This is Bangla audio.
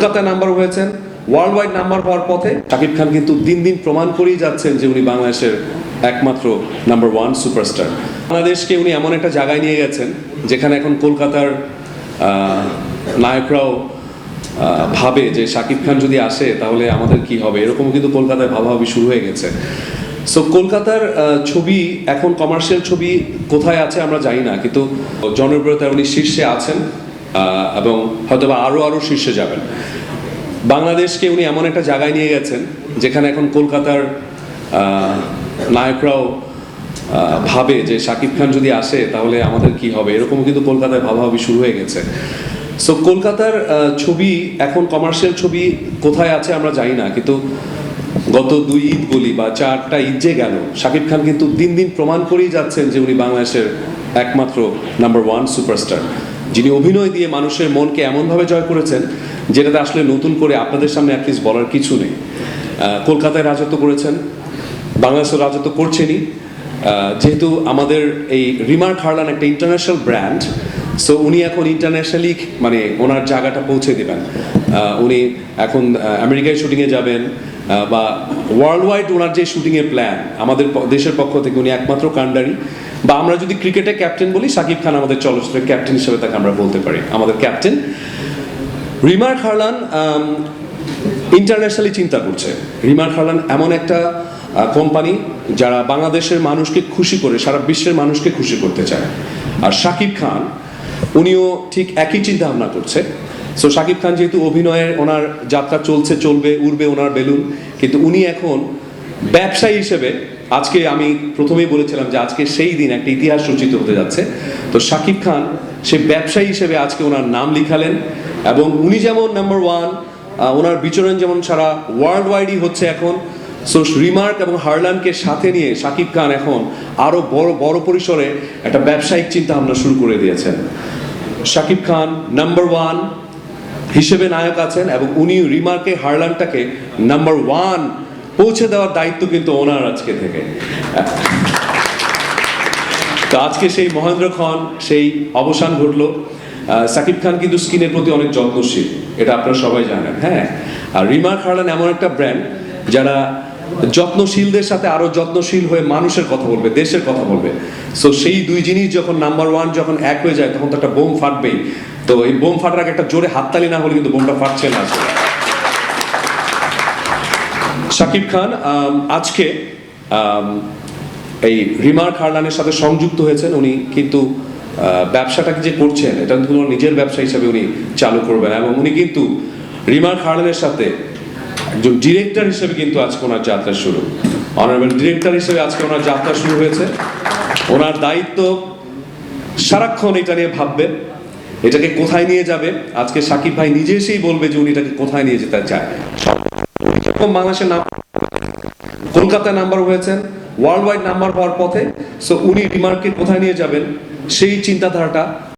কলকাতা নাম্বার হয়েছেন ওয়ার্ল্ড ওয়াইড নাম্বার হওয়ার পথে শাকিব খান কিন্তু দিন দিন প্রমাণ করেই যাচ্ছেন যে উনি বাংলাদেশের একমাত্র নাম্বার ওয়ান সুপারস্টার বাংলাদেশকে উনি এমন একটা জায়গায় নিয়ে গেছেন, যেখানে এখন কলকাতার নায়করাও ভাবে যে শাকিব খান যদি আসে, তাহলে আমাদের কি হবে? এরকম কিন্তু কলকাতায় ভাবাভাবি শুরু হয়ে গেছে। সো কলকাতার ছবি, এখন কমার্শিয়াল ছবি কোথায় আছে আমরা জানি না, কিন্তু জনপ্রিয়তায় উনি শীর্ষে আছেন। এবং হয়তোবা আরও আরও শীর্ষে যাবেন। বাংলাদেশকে উনি এমন একটা জায়গায় নিয়ে গেছেন, যেখানে এখন কলকাতার নায়করাও ভাবে যে শাকিব খান যদি আসে, তাহলে আমাদের কি হবে? এরকম কিন্তু কলকাতায় ভাবাভাবি শুরু হয়ে গেছে। সো কলকাতার ছবি, এখন কমার্শিয়াল ছবি কোথায় আছে আমরা জানি না, কিন্তু গত দুই ঈদ বলি বা চারটা ঈদ যে গেল, শাকিব খান কিন্তু দিন দিন প্রমাণ করেই যাচ্ছেন যে উনি বাংলাদেশের একমাত্র নাম্বার ওয়ান সুপারস্টার যিনি অভিনয় দিয়ে মানুষের মনকে এমনভাবে জয় করেছেন, যেটাতে আসলে নতুন করে আপনাদের সামনে অ্যাটলিস্ট বলার কিছু নেই। কলকাতায় রাজত্ব করেছেন বাংলাদেশে রাজত্ব করছেনই। যেহেতু আমাদের এই রিমার্ক হারলান একটা ইন্টারন্যাশনাল ব্র্যান্ড সো উনি এখন ইন্টারন্যাশনালি মানে ওনার জায়গাটা পৌঁছে দেবেন। উনি এখন আমেরিকায় শুটিংয়ে যাবেন বা ওয়ার্ল্ড ওয়াইড ওনার যে শুটিংয়ের প্ল্যান আমাদের দেশের পক্ষ থেকে উনি একমাত্র কান্ডারি। বা আমরা যদি ক্রিকেটে ক্যাপ্টেন বলি, সাকিব খান আমাদের চলচ্চিত্রের ক্যাপ্টেন হিসেবে তাকে আমরা বলতে পারি, আমাদের ক্যাপ্টেন রিমার্ক হারলান ইন্টারন্যাশনালি চিন্তা করছে। রিমার্ক হারলান এমন একটা কোম্পানি যারা বাংলাদেশের মানুষকে খুশি করে, সারা বিশ্বের মানুষকে খুশি করতে চায়। আর শাকিব খান, উনিও ঠিক একই চিন্তা ভাবনা করছে। সো শাকিব খান যেহেতু অভিনয়ের ওনার যাত্রা চলছে, চলবে, উড়বে ওনার বেলুন, কিন্তু উনি এখন ব্যবসায়ী হিসেবে, আজকে আমি প্রথমেই বলেছিলাম যে আজকে সেই দিন একটা ইতিহাস রচিত হতে যাচ্ছে। তো শাকিব খান সে ব্যবসায়ী হিসেবে আজকে ওনার নাম লিখালেন এবং উনি যেমন নাম্বার ওয়ান ওনার বিচরণ যেমন সারা ওয়ার্ল্ড ওয়াইডই হচ্ছে এখন। সো রিমার্ক এবং হারলানকে সাথে নিয়ে শাকিব খান এখন আরও বড় বড় পরিসরে একটা ব্যবসায়িক চিন্তা ভাবনা শুরু করে দিয়েছেন। শাকিব খান নাম্বার ওয়ান হিসেবে নায়ক আছেন এবং উনি রিমার্কে হারলানটাকে নাম্বার ওয়ান পৌঁছে দেওয়ার দায়িত্ব কিন্তু ওনার আজকে থেকে। তো আজকে সেই মহেন্দ্র খান, সেই অবসান ঘটলো। সাকিব খান কিন্তু স্কিনের প্রতি অনেক যত্নশীল, এটা আপনারা সবাই জানেন হ্যাঁ? আর রিমার্ক হারলান এমন একটা ব্র্যান্ড যারা যত্নশীলদের সাথে আরও যত্নশীল হয়ে মানুষের কথা বলবে, দেশের কথা বলবে। সো সেই দুই জিনিস যখন নাম্বার ওয়ান যখন এক হয়ে যায়, তখন তো একটা বোম ফাটবেই। তো এই বোম ফাটার আগে একটা জোরে হাততালি না হলে কিন্তু বোমটা ফাটছে না শাকিব খান আজকে এই রিমার্ক হারলানের সাথে সংযুক্ত হয়েছেন। উনি কিন্তু ব্যবসাটাকে যে করছেন, এটা কিন্তু নিজের ব্যবসা হিসাবে উনি চালু করবেন। এবং উনি কিন্তু রিমার্ক হারলানের সাথে একজন ডিরেক্টর হিসেবে কিন্তু আজকে ওনার যাত্রা শুরু। অনারেবল ডিরেক্টর হিসেবে আজকে ওনার যাত্রা শুরু হয়েছে। ওনার দায়িত্ব সারাক্ষণ এটা নিয়ে ভাববে, এটাকে কোথায় নিয়ে যাবে। আজকে সাকিব ভাই নিজে এসেই বলবে যে উনি এটাকে কোথায় নিয়ে যেতে চায়। বাংলাদেশের নাম কলকাতা নাম্বার হয়েছেন ওয়ার্ল্ড ওয়াইড নাম্বার হওয়ার পথে। সো উনি রিমার্কে কোথায় নিয়ে যাবেন, সেই চিন্তাধারাটা